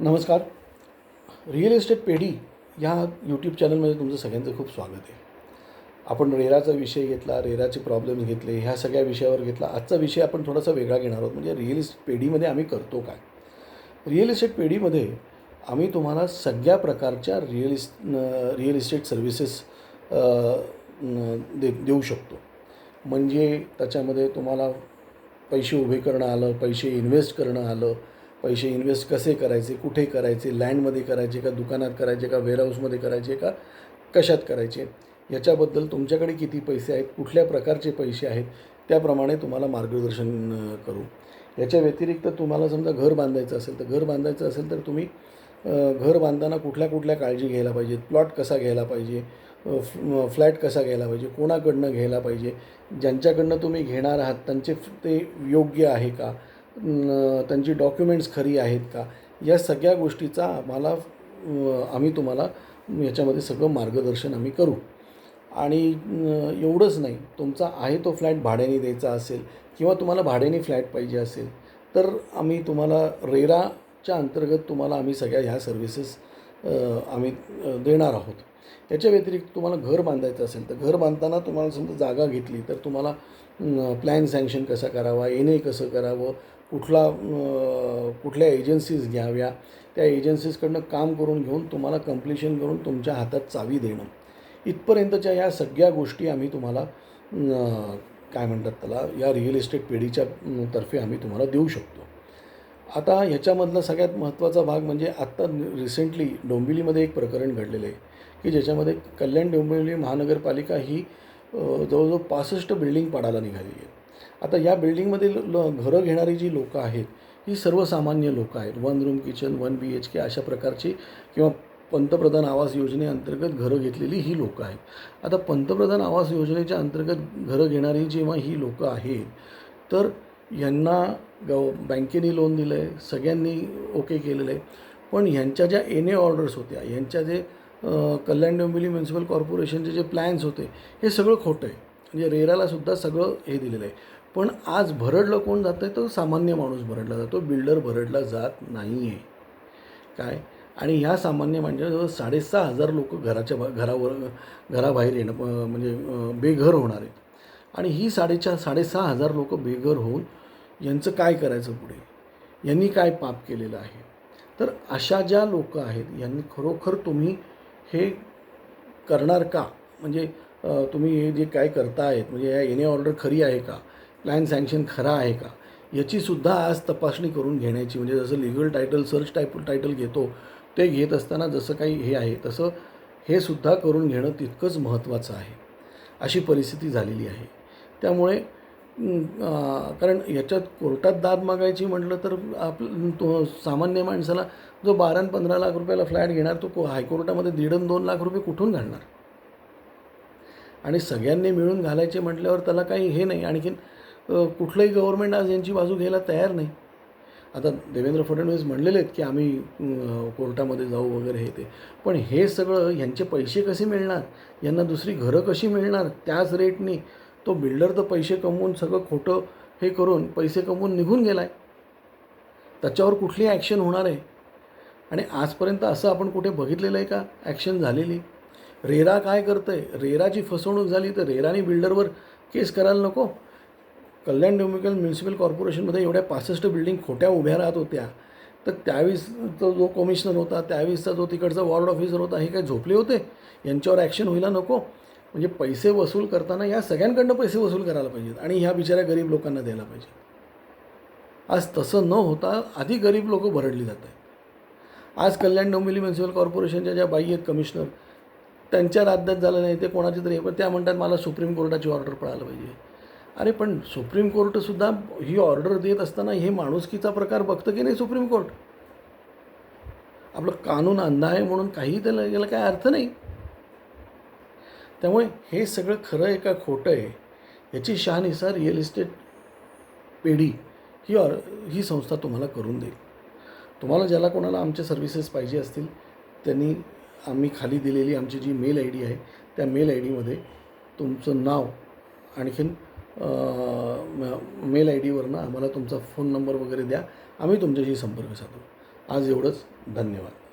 नमस्कार. Real estate पेढी ह्या यूट्यूब चॅनलमध्ये तुमचं सगळ्यांचं खूप स्वागत आहे. आपण रेराचा विषय घेतला रेराचे प्रॉब्लेम्स घेतले ह्या सगळ्या विषयावर घेतला. आजचा विषय आपण थोडासा वेगळा घेणार आहोत. म्हणजे रिअल इस्टेट पेढीमध्ये आम्ही करतो काय? रिअल इस्टेट पेढीमध्ये आम्ही तुम्हाला सगळ्या प्रकारच्या रिअल इस् रिअल इस्टेट सर्व्हिसेस दे देऊ शकतो. म्हणजे त्याच्यामध्ये तुम्हाला पैसे उभे करणं आलं पैसे इन्व्हेस्ट करणं आलं पैसे इन्व्हेस्ट कसे करायचे कुठे करायचे लँडमध्ये करायचे का दुकानात करायचे का वेअरहाऊसमध्ये करायचे का कशात करायचे? याच्याबद्दल तुमच्याकडे किती पैसे आहेत कुठल्या प्रकारचे पैसे आहेत त्याप्रमाणे तुम्हाला मार्गदर्शन करू. याच्या व्यतिरिक्त तुम्हाला समजा घर बांधायचं असेल तर घर बांधायचं असेल तर तुम्ही घर बांधताना कुठल्या कुठल्या काळजी घ्यायला पाहिजेत प्लॉट कसा घ्यायला पाहिजे फ्लॅट कसा घ्यायला पाहिजे कोणाकडनं घ्यायला पाहिजे ज्यांच्याकडनं तुम्ही घेणार आहात त्यांचे ते योग्य आहे का? त्यांची डॉक्युमेंट्स खरी आहेत का? या सगळ्या गोष्टीचा आम्हाला आम्ही तुम्हाला याच्यामध्ये सगळं मार्गदर्शन आम्ही करू. आणि एवढंच नाही तुमचा आहे तो फ्लॅट भाड्याने द्यायचा असेल किंवा तुम्हाला भाड्याने फ्लॅट पाहिजे असेल तर आम्ही तुम्हाला रेराच्या अंतर्गत तुम्हाला आम्ही सगळ्या ह्या सर्व्हिसेस आम्ही देणार आहोत. याच्या व्यतिरिक्त तुम्हाला घर बांधायचं असेल तर घर बांधताना तुम्हाला समजा जागा घेतली तर तुम्हाला प्लॅन सँक्शन कसा करावा एन ए कसं करावं कुठला कुठल्या एजन्सीज घ्याव्या त्या एजन्सीजकडनं काम करून घेऊन तुम्हाला कम्प्लिशन करून तुमच्या हातात चावी देणं. इथपर्यंतच्या या सगळ्या गोष्टी आम्ही तुम्हाला काय म्हणतात त्याला या रिअल इस्टेट पेढीच्या तर्फे आम्ही तुम्हाला देऊ शकतो. आता ह्याच्यामधला सगळ्यात महत्त्वाचा भाग म्हणजे आत्ता रिसेंटली डोंबिवलीमध्ये एक प्रकरण घडलेलं आहे की ज्याच्यामध्ये कल्याण डोंबिवली महानगरपालिका ही जवळजवळ पासष्ट बिल्डिंग पाडायला निघाली आहे आता या बिल्डिंगमधील ल घरं घेणारी जी लोकं आहेत ही सर्वसामान्य लोकं आहेत. One room kitchen one B H K अशा प्रकारची किंवा पंतप्रधान आवास योजनेअंतर्गत घरं घेतलेली ही लोकं आहेत. आता पंतप्रधान आवास योजनेच्या अंतर्गत घरं घेणारी जेव्हा ही लोकं आहेत तर यांना गव बँकेने लोन दिलं आहे सगळ्यांनी ओके केलेलं आहे. पण ह्यांच्या ज्या एन ए ऑर्डर्स होत्या ह्यांच्या जे कल्याण डोंबिवली म्युन्सिपल कॉर्पोरेशनचे जे प्लॅन्स होते हे सगळं खोटं आहे. म्हणजे रेरालासुद्धा सगळं हे दिलेलं आहे. पण आज भरडलं कोण जातं आहे तर सामान्य माणूस भरडला जातो. बिल्डर भरडला जात नाही आहे काय? आणि ह्या सामान्य माणसाजवळ साडेसहा हजार लोक घराच्या बा घरावर घराबाहेर येणं म्हणजे बेघर होणार आहेत. आणि ही साडेचार साडेसहा हजार लोक बेघर होऊन यांचं काय करायचं पुढे? यांनी काय पाप केलेलं आहे? तर अशा ज्या लोक आहेत यांनी खरोखर तुम्ही हे करणार का? म्हणजे तुम्ही हे जे काय करतायत म्हणजे या येणे ऑर्डर खरी आहे का? प्लॅन सँक्शन खरा आहे का? याचीसुद्धा आज तपासणी करून घेण्याची म्हणजे जसं legal title search type title घेतो ते घेत असताना जसं काही हे आहे तसं हे सुद्धा करून घेणं तितकंच महत्त्वाचं आहे. अशी परिस्थिती झालेली आहे. त्यामुळे कारण याच्यात कोर्टात दाद मागायची म्हटलं तर आपलं तो सामान्य माणसाला जो बारा आणि पंधरा लाख रुपयाला फ्लॅट घेणार तो को हायकोर्टामध्ये दीड आणि दोन लाख रुपये कुठून घालणार? आणि सगळ्यांनी मिळून घालायचे म्हटल्यावर त्याला काही हे नाही. आणखीन कुठलंही गव्हर्मेंट आज यांची बाजू घ्यायला तयार नाही. आता देवेंद्र फडणवीस म्हणलेले आहेत की आम्ही कोर्टामध्ये जाऊ वगैरे हे ते. पण हे सगळं ह्यांचे पैसे कसे मिळणार? यांना दुसरी घरं कशी मिळणार? त्याच रेटनी तो बिल्डर तर पैसे कमवून सगळं खोटं हे करून पैसे कमवून निघून गेला आहे त्याच्यावर कुठली ॲक्शन होणार आहे? आणि आजपर्यंत असं आपण कुठे बघितलेलं आहे का? ॲक्शन झालेली. रेरा काय करतं आहे रेराची फसवणूक झाली तर रेराने बिल्डरवर केस करायला नको. कल्याण डेमोकल म्युन्सिपल कॉर्पोरेशनमध्ये एवढ्या पासष्ट बिल्डिंग खोट्या उभ्या राहत होत्या. तर त्यावेळेस तो जो कमिशनर होता त्यावेळेसचा जो तिकडचा वॉर्ड ऑफिसर होता हे काय झोपले होते? यांच्यावर ॲक्शन व्हायला नको. म्हणजे पैसे वसूल करताना या सगळ्यांकडनं पैसे वसूल करायला पाहिजेत आणि ह्या बिचाऱ्या गरीब लोकांना द्यायला पाहिजे आज तसं न होता आधी गरीब लोक भरडली जात आहेत. आज कल्याण डोंबिवली म्युन्सिपल कॉर्पोरेशनच्या ज्या बाई आहेत कमिशनर त्यांच्या राज्यात झालं नाही ते कोणाचे तरी पण त्या म्हणतात मला सुप्रीम कोर्टाची ऑर्डर पळायला पाहिजे. अरे पण सुप्रीम कोर्टसुद्धा ही ऑर्डर देत असताना हे माणुसकीचा प्रकार बघतं की नाही सुप्रीम कोर्ट? आपलं कानून अंधा आहे म्हणून काही त्याला याला काय अर्थ नाही. त्यामुळे हे सगळं खरं आहे का खोटं आहे याची शहानिसा रिअल इस्टेट पेढी ही ऑर ही संस्था तुम्हाला करून देईल. तुम्हाला ज्याला कोणाला आमच्या सर्व्हिसेस पाहिजे असतील त्यांनी आम्ही खाली दिलेली आमची जी मेल आय डी आहे त्या मेल आय डीमध्ये तुमचं नाव आणखीन मेल आय डीवरनं आम्हाला तुमचा फोन नंबर वगैरे द्या आम्ही तुमच्याशी संपर्क साधू. आज एवढंच. धन्यवाद.